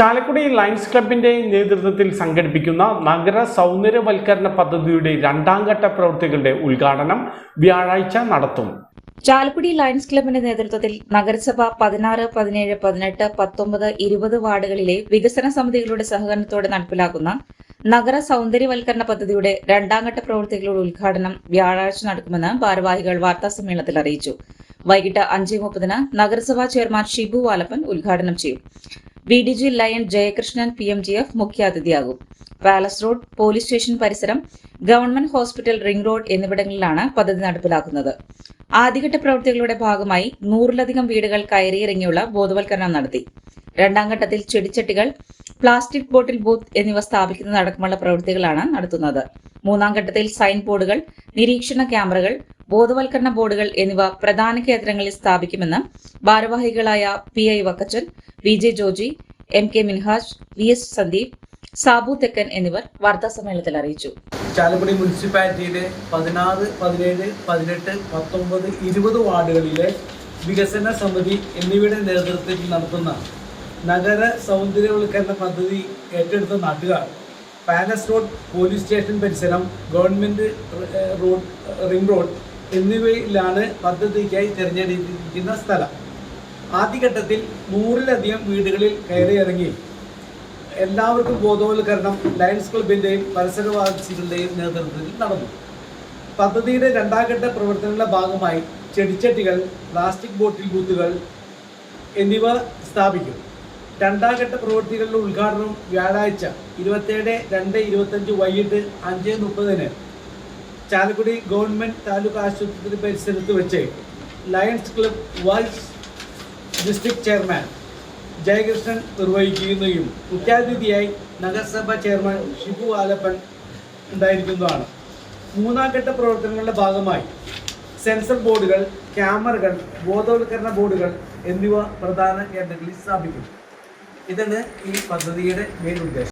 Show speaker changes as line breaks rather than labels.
Chalakudy lions ക്ലബിന്റെ നേതൃത്വത്തിൽ സംഘടിപ്പിക്കുന്ന നഗര സൗന്ദര്യവൽക്കരണ പദ്ധതിയുടെ രണ്ടാം ഘട്ട പ്രവൃത്തികളുടെ ഉദ്ഘാടനം വ്യാഴാഴ്ച നടത്തും.
ചാലക്കുടി ലയൺസ് ക്ലബിന്റെ നേതൃത്വത്തിൽ നഗരസഭ പതിനാറ് പതിനേഴ് പതിനെട്ട് പത്തൊമ്പത് ഇരുപത് വാർഡുകളിലെ വികസന സമിതികളുടെ സഹകരണത്തോടെ നടപ്പിലാക്കുന്ന നഗര സൗന്ദര്യവൽക്കരണ പദ്ധതിയുടെ രണ്ടാം ഘട്ട പ്രവൃത്തികളുടെ ഉദ്ഘാടനം വ്യാഴാഴ്ച നടക്കുമെന്ന് ഭാരവാഹികൾ വാർത്താ സമ്മേളനത്തിൽ അറിയിച്ചു. വൈകിട്ട് അഞ്ച് മുപ്പതിന് നഗരസഭാ ചെയർമാൻ ഷിബു വാലപ്പൻ ഉദ്ഘാടനം ചെയ്യും. B D G lion Jayakrishnan P M G F മുഖ്യാതിഥിയാകും. പാലസ് റോഡ് പോലീസ് സ്റ്റേഷൻ പരിസരം ഗവൺമെന്റ് ഹോസ്പിറ്റൽ റിംഗ് റോഡ് എന്നിവിടങ്ങളിലാണ് പദ്ധതി നടപ്പിലാക്കുന്നത്. ആദ്യഘട്ട പ്രവൃത്തികളുടെ ഭാഗമായി നൂറിലധികം വീടുകൾ കയറിയിറങ്ങിയുള്ള ബോധവൽക്കരണം നടത്തി. രണ്ടാം ഘട്ടത്തിൽ ചെടിച്ചട്ടികൾ പ്ലാസ്റ്റിക് ബോട്ടിൽ ബൂത്ത് എന്നിവ സ്ഥാപിക്കുന്നതടക്കമുള്ള പ്രവൃത്തികളാണ് നടത്തുന്നത്. മൂന്നാം ഘട്ടത്തിൽ സൈൻ ബോർഡുകൾ നിരീക്ഷണ ക്യാമറകൾ ബോധവൽക്കരണ ബോർഡുകൾ എന്നിവ പ്രധാന കേന്ദ്രങ്ങളിൽ സ്ഥാപിക്കുമെന്ന് ഭാരവാഹികളായ P I Vakkachan V J Joji M K Minhaj V S Sandeep Sabu Thekkan എന്നിവർ വാർത്താ സമ്മേളനത്തിൽ അറിയിച്ചു.
ചാലക്കുടി മുനിസിപ്പാലിറ്റിയിലെ പതിനാറ് പതിനേഴ് പതിനെട്ട് പത്തൊമ്പത് ഇരുപത് വാർഡുകളിലെ വികസന സമിതി എന്നിവയുടെ നേതൃത്വത്തിൽ നടത്തുന്ന നഗര സൗന്ദര്യവൽക്കരണ പദ്ധതി ഏറ്റെടുത്ത നാട്ടുകാർ പാലസ് റോഡ് പോലീസ് സ്റ്റേഷൻ പരിസരം ഗവൺമെന്റ് റോഡ് റിംഗ് റോഡ് എന്നിവയിലാണ് പദ്ധതിക്കായി തിരഞ്ഞെടുത്തിരിക്കുന്ന സ്ഥലം. ആദ്യഘട്ടത്തിൽ നൂറിലധികം വീടുകളിൽ കയറിയിറങ്ങി. എല്ലാവർക്കും ബോധവൽക്കരണം ലയൺസ് ക്ലബിന്റെയും പരിസരവാസികളുടെയും നേതൃത്വത്തിൽ നടന്നു. പദ്ധതിയുടെ രണ്ടാംഘട്ട പ്രവർത്തനങ്ങളുടെ ഭാഗമായി ചെടിച്ചട്ടികൾ പ്ലാസ്റ്റിക് ബോട്ടിൽ ബൂത്തുകൾ എന്നിവ സ്ഥാപിക്കും രണ്ടാംഘട്ട പ്രവൃത്തികളുടെ ഉദ്ഘാടനം വ്യാഴാഴ്ച ഇരുപത്തേഴ് രണ്ട് ഇരുപത്തഞ്ച് വൈകിട്ട് അഞ്ച് മുപ്പതിന് ചാലക്കുടി ഗവൺമെന്റ് താലൂക്ക് ആശുപത്രി പരിസരത്ത് വെച്ച് Lions Club vice district chairman Jayakrishnan നിർവഹിക്കുകയും മുഖ്യാതിഥിയായി നഗരസഭ ചെയർമാൻ ഷിബു ആലപ്പൻ ഉണ്ടായിരിക്കുന്നതാണ്. മൂന്നാം ഘട്ട പ്രവർത്തനങ്ങളുടെ ഭാഗമായി സെൻസർ ബോർഡുകൾ ക്യാമറകൾ ബോധവൽക്കരണ ബോർഡുകൾ എന്നിവ പ്രധാന കേന്ദ്രങ്ങളിൽ സ്ഥാപിക്കും ഇതാണ് ഈ പദ്ധതിയുടെ മെയിൻ ഉദ്ദേശം.